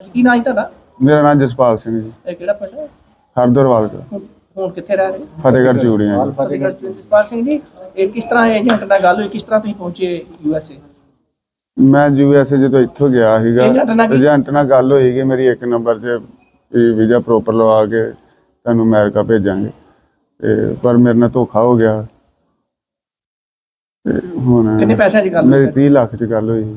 ਕੀ ਨਾਂ ਤੁਹਾਡਾ? ਮੇਰਾ ਨਾਮ ਜਸਪਾਲ ਸਿੰਘ ਜੀ। ਇਹ ਕਿਹੜਾ ਪਿੰਡ ਹੈ? ਹਰਦਰਵਾਲ ਤੋਂ ਹੁਣ ਹੁਣ ਕਿੱਥੇ ਰਹਿ ਰਹੇ ਹੋ? ਫਤਿਹਗੜ੍ਹ ਚੂੜੀਆਂ ਜੀ। ਫਤਿਹਗੜ੍ਹ ਚ ਜਸਪਾਲ ਸਿੰਘ ਜੀ ਇਹ ਕਿਸ ਤਰ੍ਹਾਂ ਏਜੰਟ ਨਾਲ ਗੱਲ ਹੋਈ? ਕਿਸ ਤਰ੍ਹਾਂ ਤੁਸੀਂ ਪਹੁੰਚੇ ਯੂ ਐਸ ਏ? ਮੈਂ ਯੂਐਸਏ ਜਦੋਂ ਇੱਥੋਂ ਗਿਆ ਸੀਗਾ ਏਜੰਟ ਨਾਲ ਕੀ- ਏਜੰਟ ਨਾਲ ਗੱਲ ਹੋਈ ਕਿ ਮੇਰੀ ਇੱਕ ਨੰਬਰ 'ਚ ਵੀਜ਼ਾ ਪ੍ਰੋਪਰ ਲਵਾ ਕੇ ਤੁਹਾਨੂੰ ਅਮਰੀਕਾ ਭੇਜਾਂਗੇ। ਤੇ ਪਰ ਮੇਰੇ ਨਾਲ ਧੋਖਾ ਹੋ ਗਿਆ। ਤੇ ਹੁਣ ਕਿੰਨੇ ਪੈਸਿਆਂ ਦੀ ਗੱਲ ਮੇਰੀ ਹੋਈ 30 ਲੱਖ 'ਚ ਗੱਲ ਹੋਈ। ਸੀ।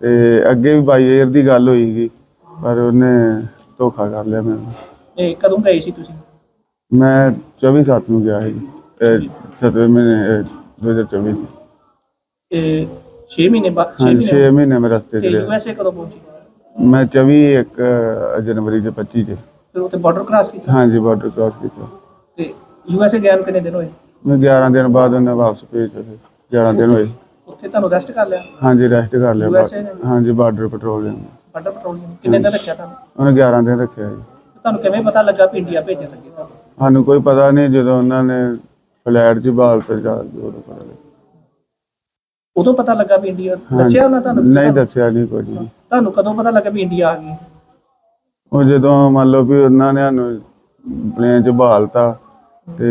ਤੇ ਅੱਗੇ ਵੀ ਬਾਈ ਏਅਰ ਦੀ ਗੱਲ ਹੋਈ ਸੀ ਪਰ ਉਹਨੇ ਧੋਖਾ ਕਰ ਲਿਆ ਮੈਨੂੰ ਇਹ ਕਦੋਂ ਗਏ ਸੀ ਤੁਸੀਂ? ਮੈਂ 24 ਸੱਤ ਨੂੰ ਗਿਆ ਸੀ 7 ਮਹੀਨੇ ਅਹ 2024 ਚ। ਇਹ 6 ਮਹੀਨੇ ਬਾਅਦ 6 ਹਾਂਜੀ 6 ਮਹੀਨੇ ਮੈਂ ਰਸਤੇ ਤੇ ਚ ਯੂ ਰਿਹਾ। ਐਸ ਏ ਕਦੋਂ ਪਹੁੰਚੇ? ਮੈਂ 24 ਇੱਕ ਜਨਵਰੀ ਦੇ 25 ਚ ਫਿਰ ਉੱਥੇ ਬਾਰਡਰ ਕ੍ਰਾਸ ਕੀਤਾ? ਹਾਂਜੀ ਬਾਰਡਰ ਕ੍ਰਾਸ ਕੀਤਾ। ਤੇ ਯੂ ਐਸ ਏ ਗਿਆ ਕਿੰਨੇ ਦਿਨ ਹੋਏ? ਮੈਂ 11 ਦਿਨ ਬਾਅਦ ਉਹਨੇ ਵਾਪਸ ਭੇਜਿਆ ਫਿਰ 11 ਦਿਨ ਹੋਏ। ਉੱਥੇ ਤੁਹਾਨੂੰ ਰੈਸਟ ਕਰ ਲਿਆ? ਹਾਂਜੀ ਰੈਸਟ ਕਰ ਲਿਆ USA ਨੇ? ਬਾਰਡਰ- ਹਾਂਜੀ ਬਾਰਡਰ ਪੈਟਰੋਲਿੰਗ ਬਾਰਡਰ ਪੈਟਰੋਲਿੰਗ ਕਿੰਨੇ ਦਿਨ ਰੱਖਿਆ ਤੁਹਾਨੂੰ? ਉਹਨੇ 11 ਦਿਨ ਰੱਖਿਆ ਜੀ। ਤੁਹਾਨੂੰ ਕਿਵੇਂ ਪਤਾ ਲੱਗਾ ਵੀ ਇੰਡੀਆ ਭੇਜਣ ਲੱਗੇ ਤੁਹਾਨੂੰ? ਸਾਨੂੰ ਕੋਈ ਪਤਾ ਨਹੀਂ ਜਦੋਂ ਉਹਨਾਂ ਨੇ ਫਲੈਟ 'ਚ ਬਾਲ ਤੇ ਜਾ ਉਦੋਂ ਪਤਾ ਲੱਗਾ। ਉਦੋਂ ਪਤਾ ਲੱਗਾ ਵੀ ਇੰਡੀਆ ਦੱਸਿਆ ਉਹਨਾਂ ਤੁਹਾਨੂੰ ਨਹੀਂ ਦੱਸਿਆ ਨਹੀਂ ਕੁਝ ਵੀ। ਤੁਹਾਨੂੰ ਕਦੋਂ ਪਤਾ ਲੱਗਾ ਵੀ ਇੰਡੀਆ ਆ ਗਈ? ਉਹ ਜਦੋਂ ਮੰਨ ਲਓ ਵੀ ਉਹਨਾਂ ਨੇ ਸਾਨੂੰ ਪਲੇਨ 'ਚ ਬਹਾਲਤਾ ਤੇ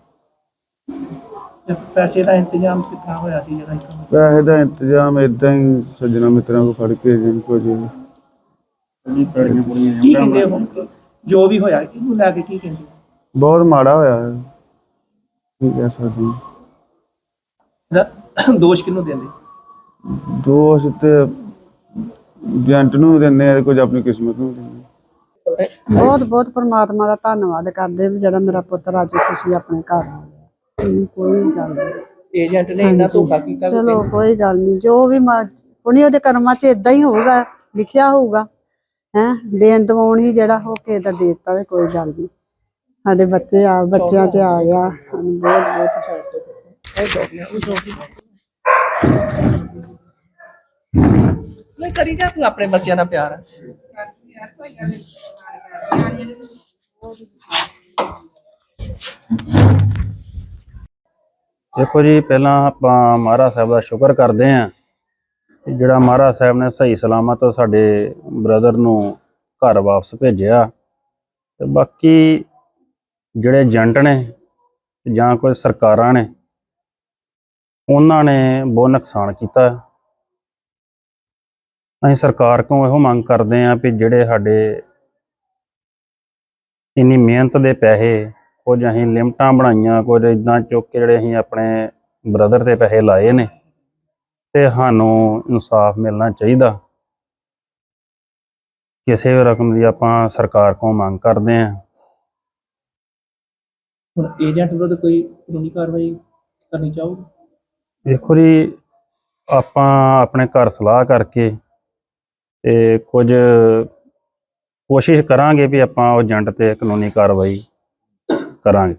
ਤੇ ਪੈਸੇ ਦਾ ਇੰਤਜ਼ਾਮ ਕਿੱਥਾਂ ਹੋਇਆ ਸੀ ਜਿਹੜਾ ਇੱਥੋਂ ਪੈਸੇ ਦਾ ਇੰਤਜ਼ਾਮ ਇਦਾਂ ਹੀ ਸੱਜਣਾ ਮਿੱਤਰਾਂ ਕੋ ਫੜ ਕੇ ਜਿੰਨ ਕੋ ਜੀ ਕੀ ਕਹਿੰਦੇ ਹੁਣ? ਜੋ ਵੀ ਹੋਇਆ ਇਹਨੂੰ ਲੈ ਕੇ ਕੀ ਕਹਿੰਦੇ? ਬਹੁਤ ਮਾੜਾ ਹੋਇਆ ਹੈ ਕੀ ਕਹਿ ਸਕਦੇ ਹਾਂ। ਇਹਦਾ ਦੋਸ਼ ਕਿਹਨੂੰ ਦਿੰਦੇ? ਤੇ ਨੂੰ ਦਿੰਦੇ ਆ ਕੁਝ ਆਪਣੀ ਕਿਸਮਤ ਨੂੰ ਦਿੰਦੇ ਬਹੁਤ ਬਹੁਤ ਪਰਮਾਤਮਾ ਦਾ ਧੰਨਵਾਦ ਕਰਦੇ ਵੀ ਜਿਹੜਾ ਮੇਰਾ ਪੁੱਤਰ ਅੱਜ ਖੁਸ਼ੀ ਆਪਣੇ ਘਰ ਆ। ਗਿਆ ਹਮ, ਕੋਈ ਗੱਲ ਨਹੀਂ ਏਜੰਟ ਨੇ ਇੰਨਾ ਧੋਖਾ ਕੀਤਾ ਕਿ ਚਲੋ ਕੋਈ ਗੱਲ ਨਹੀਂ ਜੋ ਵੀ ਉਹਨੇ ਉਹਦੇ ਕਰਮਾਂ 'ਚ ਇਦਾਂ ਹੀ ਹੋਊਗਾ ਲਿਖਿਆ ਹੋਊਗਾ ਹੈ ਦੇਣ ਦਵਾਉਣ ਹੀ ਜਿਹੜਾ ਹੋ ਕੇ ਦਾ ਦੇਤਾ ਤੇ ਕੋਈ ਗੱਲ ਨਹੀਂ ਸਾਡੇ ਬੱਚੇ ਆ ਬੱਚਿਆਂ 'ਚ ਆ ਗਿਆ। ਸਾਨੂੰ ਬਹੁਤ ਬਹੁਤ ਨਹੀਂ ਕਰੀ ਜਾ ਤੂੰ ਆਪਣੇ ਬੱਚਿਆਂ ਨਾਲ ਪਿਆਰ। ਦੇਖੋ ਜੀ, ਪਹਿਲਾਂ ਆਪਾਂ ਮਹਾਰਾਜ ਸਾਹਿਬ ਦਾ ਸ਼ੁਕਰ ਕਰਦੇ ਆਂ ਜਿਹੜਾ ਮਹਾਰਾਜ ਸਾਹਿਬ ਨੇ ਸਹੀ ਸਲਾਮਤ ਸਾਡੇ ਬ੍ਰਦਰ ਨੂੰ ਘਰ ਵਾਪਸ ਭੇਜਿਆ ਤੇ ਬਾਕੀ ਜਿਹੜੇ ਏਜੰਟ ਨੇ ਜਾਂ ਕੋਈ ਸਰਕਾਰਾਂ ਨੇ, ਉਹਨਾਂ ਨੇ ਬਹੁਤ ਨੁਕਸਾਨ ਕੀਤਾ। ਅਸੀਂ ਸਰਕਾਰ ਕੋਲੋਂ ਇਹੋ ਮੰਗ ਕਰਦੇ ਆਂ ਵੀ ਜਿਹੜੇ ਸਾਡੇ ਇੰਨੀ ਮਿਹਨਤ ਦੇ ਪੈਸੇ ਕੁਝ ਅਸੀਂ ਲਿਮਟਾਂ ਬਣਾਈਆਂ ਕੁਝ ਇਦਾਂ ਚੁੱਕ ਕੇ ਜਿਹੜੇ ਅਸੀਂ ਆਪਣੇ ਬ੍ਰਦਰ ਤੇ ਪੈਸੇ ਲਾਏ ਨੇ ਤੇ ਸਾਨੂੰ ਇਨਸਾਫ ਮਿਲਣਾ ਚਾਹੀਦਾ। ਕਿਸੇ ਵੀ ਰਕਮ ਦੀ ਆਪਾਂ ਸਰਕਾਰ ਕੋਲ ਮੰਗ ਕਰਦੇ ਆਂ ਹੁਣ ਏਜੰਟ ਵਿਰੁੱਧ ਕੋਈ ਕਾਨੂੰਨੀ ਕਾਰਵਾਈ ਕਰਨੀ ਚਾਹੋਗੇ? ਦੇਖੋ ਜੀ ਆਪਾਂ ਆਪਣੇ ਘਰ ਸਲਾਹ ਕਰਕੇ ਤੇ ਕੁਝ ਕੋਸ਼ਿਸ਼ ਕਰਾਂਗੇ ਵੀ ਆਪਾਂ ਉਹ ਏਜੰਟ ਤੇ ਕਾਨੂੰਨੀ ਕਾਰਵਾਈ ਕਰਾਂਗੇ